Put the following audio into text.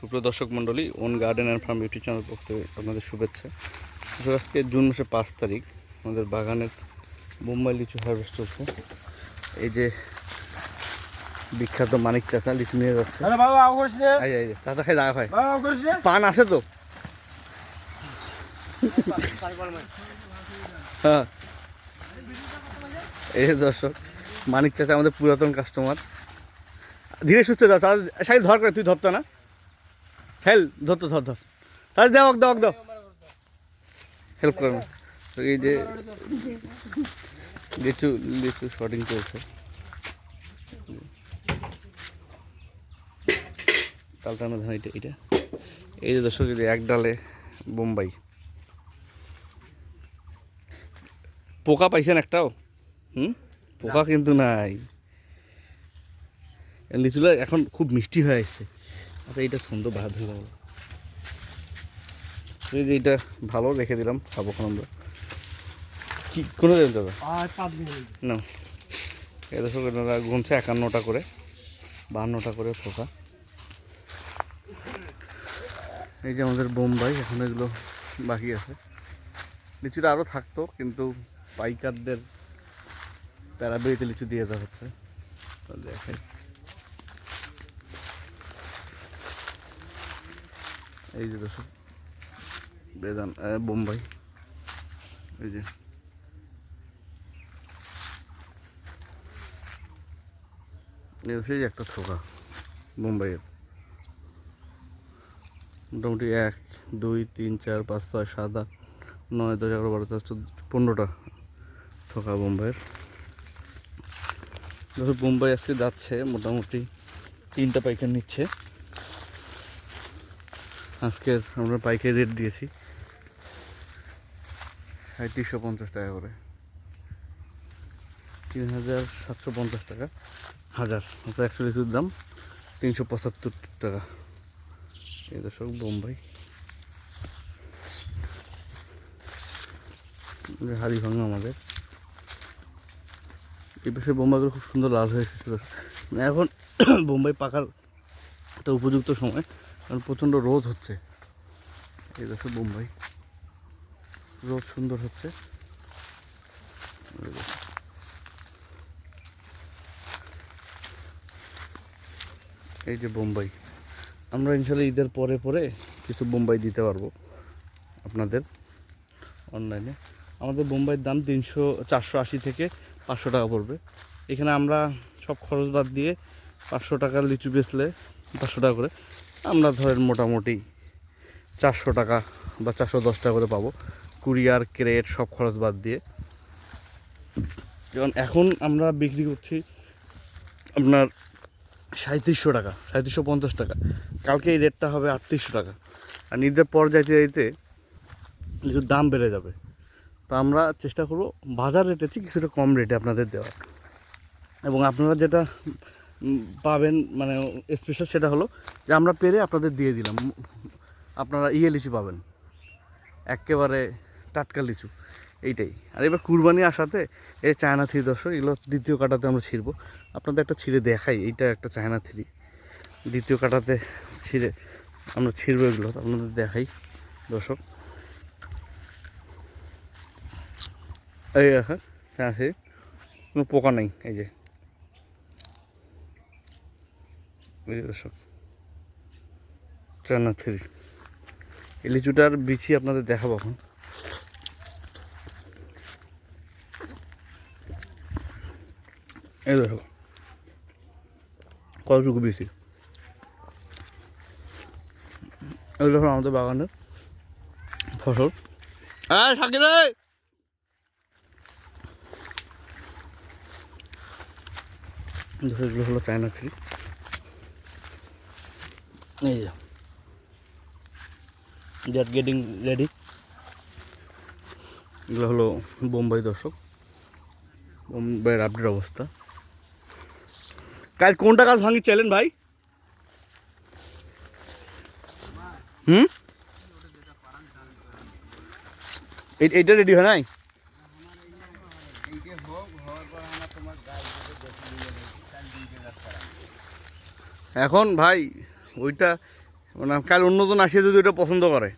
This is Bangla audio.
সুপ্রিয় দর্শক মণ্ডলী own garden and farm YouTube channel পক্ষ থেকে আপনাদের শুভেচ্ছা। আসলে আজকে জুন মাসের পাঁচ তারিখ আমাদের বাগানের বোম্বাই লিচু হারভেস্ট চলছে। এই যে বিখ্যাত মানিক চাচা লিচু নিয়ে যাচ্ছে। চাচা খাই জায়গা খাই। বাবা আও করিস রে। পান আছে তো? হ্যাঁ। এই দর্শক মানিক চাচা আমাদের পুরাতন কাস্টমার ধীরে সুস্থে দাও তাহলে সাইল ধর করে তুই ধরতো না? সাইল ধরতো ধর ধর। তাহলে দেওয়া দাও দাও হেল্প করো এই যে লিচু লিচু শর্টিং চলছে। কালটানো ধান এটা এটা এই যে দর্শক এক ডালে বোম্বাই। পোকা পাইছেন একটাও? হুম? পোকা কিন্তু নাই। লিচুলা এখন খুব মিষ্টি হয়ে আসছে। আচ্ছা এইটা সুন্দর ভাত হয়ে গেল এই যে এইটা ভালো রেখে দিলাম খাব এখন আমরা কি কোনো দেবেন দাদা না। এ দর্শক এনারা গুনছে একান্নটা করে বাহান্নটা করে ফোকা এই যে আমাদের বোম্বাই এখন এগুলো বাকি আছে। লিচুটা আরও থাকতো কিন্তু পাইকারদের প্যারাবেরিতে লিচু দিয়ে দেওয়া হচ্ছে। তো এই যে দর্শক, বেদান বোম্বাই। এই যে। যে একটা থোকা মুম্বাইয়ের মোটামুটি এক, দুই, তিন, চার, পাঁচ, ছয়, সাত, আট, নয়, দশ, এগারো, বারো, তেরো, চোদ্দ, পনেরোটা থোকা বোম্বাইয়ের। ধরো বোম্বাই আজকে যাচ্ছে, মোটামুটি তিনটা পাইকার নিচ্ছে। আজকে আমরা পাইকারি রেট দিয়েছি। সাঁত্রিশশো পঞ্চাশ টাকা করে। তিন হাজার সাতশো পঞ্চাশ টাকা। হাজার, অর্থাৎ একশো লিচুর দাম তিনশো পঁচাত্তর টাকা। এই দর্শক বোম্বাই। হাড়ি ভাঙা আমাদের। এই পাশে বোম্বাইগুলো খুব সুন্দর লাল হয়ে এসেছিল এখন বোম্বাই পাকার একটা উপযুক্ত সময়। কারণ প্রচণ্ড রোদ হচ্ছে। এই দর্শক বোম্বাই রোদ সুন্দর হচ্ছে। এই যে বোম্বাই আমরা ইনশাল্লাহ ঈদের পরে পরে কিছু বোম্বাই দিতে পারব আপনাদের অনলাইনে। আমাদের বোম্বাইয়ের দাম তিনশো, চারশো আশি থেকে পাঁচশো টাকা পড়বে। এখানে আমরা সব খরচ বাদ দিয়ে পাঁচশো টাকার লিচু বেচলে পাঁচশো টাকা করে। আমরা ধরেন মোটামুটি চারশো টাকা বা চারশো দশ টাকা করে পাবো। কুরিয়ার, ক্রেট সব খরচ বাদ দিয়ে। যেমন এখন আমরা বিক্রি করছি আপনার সাঁত্রিশশো টাকা সাঁত্রিশশো পঞ্চাশ টাকা। কালকে এই রেটটা হবে আটত্রিশশো টাকা। আর ঈদের পর যাইতে যাইতে লিচুর দাম বেড়ে যাবে। তো আমরা চেষ্টা করব বাজার রেটে কিছুটা কম রেটে আপনাদের দেওয়ার। এবং আপনারা যেটা পাবেন মানে স্পেশাল সেটা হলো যে আমরা পেরে আপনাদের দিয়ে দিলাম। আপনারা ইয়ে লিচু পাবেন। একেবারে টাটকা লিচু। এইটাই। আর এবার কুরবানি আসাতে এই চায়না থ্রি দর্শক, এগুলো দ্বিতীয় কাটাতে আমরা ছিঁড়বো। আপনাদের একটা ছিঁড়ে দেখাই, এইটা একটা চায়না থ্রি। দ্বিতীয় কাটাতে ছিঁড়ে আমরা ছিঁড়বো এগুলো, আপনাদের দেখাই দর্শক। এই দেখেন, চায়না থ্রি, কোনো পোকা নেই, এই যে। দর্শক চায়না থ্রি। এই লিচুটার বিছি আপনাদের দেখাবো এখন। এই দেখো, কতটুকু বেশি এগুলো হলো আমাদের বাগানের ফসল। হ্যাঁ থাকি এগুলো হলো চায়না ট্রি এই যে। জাট গেটিং রেডি এগুলো হলো বোম্বাই দর্শক। বোম্বাইয়ের আপডেট অবস্থা। কাল কোনটা কাজ ভাঙি চলেন ভাই? হুম? এই- এইটা রেডি হয় নাই? এখন ভাই ওইটা মানে কাল অন্যজন আসে যদি ওইটা পছন্দ করে।